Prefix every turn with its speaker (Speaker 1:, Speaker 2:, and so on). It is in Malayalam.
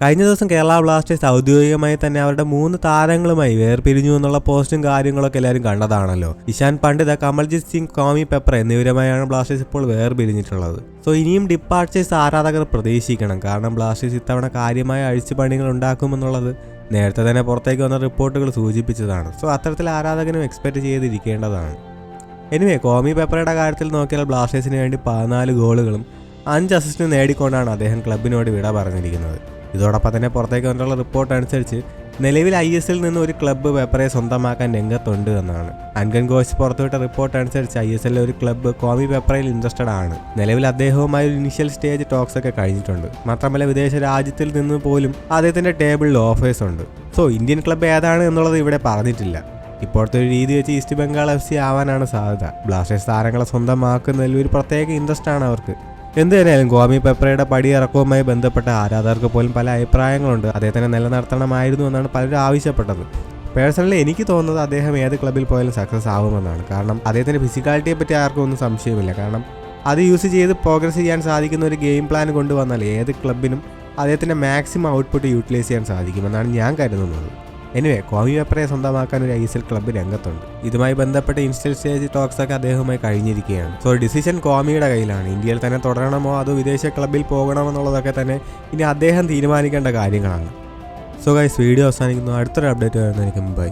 Speaker 1: കഴിഞ്ഞ ദിവസം കേരള ബ്ലാസ്റ്റേഴ്സ് ഔദ്യോഗികമായി തന്നെ അവരുടെ മൂന്ന് താരങ്ങളുമായി വേർപിരിഞ്ഞു എന്നുള്ള പോസ്റ്റും കാര്യങ്ങളൊക്കെ എല്ലാവരും കണ്ടതാണല്ലോ. ഇഷാൻ പണ്ഡിത കമൽജിത് സിംഗ് കോമി പെപ്പർ എന്നിവരുമായാണ് ബ്ലാസ്റ്റേഴ്സ് ഇപ്പോൾ വേർപിരിഞ്ഞിട്ടുള്ളത്. സോ ഇനിയും ഡിപ്പാർച്ചേഴ്സ് ആരാധകർ പ്രതീക്ഷിക്കണം. കാരണം ബ്ലാസ്റ്റേഴ്സ് ഇത്തവണ കാര്യമായ അഴിച്ചുപണികൾ ഉണ്ടാക്കുമെന്നുള്ളത് നേരത്തെ തന്നെ പുറത്തേക്ക് വന്ന റിപ്പോർട്ടുകൾ സൂചിപ്പിച്ചതാണ്. സോ അത്തരത്തിൽ ആരാധകനും എക്സ്പെക്ട് ചെയ്തിരിക്കേണ്ടതാണ്. എനിവേ കോമി പെപ്പറയുടെ കാര്യത്തിൽ നോക്കിയാൽ ബ്ലാസ്റ്റേഴ്സിന് വേണ്ടി പതിനാല് ഗോളുകളും അഞ്ച് അസിസ്റ്റും നേടിക്കൊണ്ടാണ് അദ്ദേഹം ക്ലബിനോട് വിട പറഞ്ഞിരിക്കുന്നത്. ഇതോടൊപ്പം തന്നെ പുറത്തേക്ക് വന്നിട്ടുള്ള റിപ്പോർട്ട് അനുസരിച്ച് നിലവിൽ ഐ എസ് എൽ നിന്ന് ഒരു ക്ലബ്ബ് പേപ്പറെ സ്വന്തമാക്കാൻ രംഗത്തുണ്ട് എന്നാണ്. അൻകൻ ഗോസ് പുറത്തുവിട്ട റിപ്പോർട്ട് അനുസരിച്ച് ഐ എസ് എല്ലിലെ ഒരു ക്ലബ്ബ് കോമി പേപ്പറിൽ ഇൻട്രസ്റ്റഡ് ആണ്. നിലവിൽ അദ്ദേഹവുമായി ഒരു ഇനിഷ്യൽ സ്റ്റേജ് ടോക്സ് ഒക്കെ കഴിഞ്ഞിട്ടുണ്ട്. മാത്രമല്ല വിദേശ രാജ്യത്തിൽ നിന്ന് പോലും അദ്ദേഹത്തിന്റെ ടേബിളിൽ ഓഫേഴ്സ് ഉണ്ട്. സോ ഇന്ത്യൻ ക്ലബ്ബ് ഏതാണ് എന്നുള്ളത് ഇവിടെ പറഞ്ഞിട്ടില്ല. ഇപ്പോഴത്തെ ഒരു രീതി വെച്ച് ഈസ്റ്റ് ബംഗാൾ എഫ് സി ആവാനാണ് സാധ്യത. ബ്ലാസ്റ്റേഴ്സ് താരങ്ങളെ സ്വന്തമാക്കുന്നതിൽ ഒരു പ്രത്യേക ഇൻട്രസ്റ്റ് ആണ് അവർക്ക്. എന്ത് തന്നെയായാലും ഗോമി പെപ്പറയുടെ പടിയിറക്കവുമായി ബന്ധപ്പെട്ട ആരാധകർക്ക് പോലും പല അഭിപ്രായങ്ങളുണ്ട്. അദ്ദേഹത്തിനെ നിലനിർത്തണമായിരുന്നു എന്നാണ് പലരും ആവശ്യപ്പെട്ടത്. പേഴ്സണലി എനിക്ക് തോന്നുന്നത് അദ്ദേഹം ഏത് ക്ലബിൽ പോയാലും സക്സസ് ആവുമെന്നാണ്. കാരണം അദ്ദേഹത്തിന്റെ ഫിസിക്കാലിറ്റിയെ പറ്റി ആർക്കും ഒന്നും സംശയമില്ല. കാരണം അത് യൂസ് ചെയ്ത് പ്രോഗ്രസ് ചെയ്യാൻ സാധിക്കുന്ന ഒരു ഗെയിം പ്ലാൻ കൊണ്ടുവന്നാൽ ഏത് ക്ലബിനും അദ്ദേഹത്തിന്റെ മാക്സിമം ഔട്ട്പുട്ട് യൂട്ടിലൈസ് ചെയ്യാൻ സാധിക്കുമെന്നാണ് ഞാൻ കരുതുന്നത്. എനിവേ കോമി പെപ്പറെ സ്വന്തമാക്കാൻ ഒരു ഐ എസ് എൽ ക്ലബ്ബ് രംഗത്തുണ്ട്. ഇതുമായി ബന്ധപ്പെട്ട ഇൻസ്റ്റൽ സ്റ്റേജ് ടോക്സ് ഒക്കെ അദ്ദേഹവുമായി കഴിഞ്ഞിരിക്കുകയാണ്. സോ ഡിസിഷൻ കോമിയുടെ കയ്യിലാണ്. ഇന്ത്യയിൽ തന്നെ തുടരണമോ അതോ വിദേശ ക്ലബ്ബിൽ പോകണമോ എന്നുള്ളതൊക്കെ തന്നെ ഇനി അദ്ദേഹം തീരുമാനിക്കേണ്ട കാര്യങ്ങളാണ്. സോ ഗൈസ് വീഡിയോ അവസാനിക്കുന്നു. അടുത്തൊരു അപ്ഡേറ്റ് വരുന്നതായിരിക്കും. ബൈ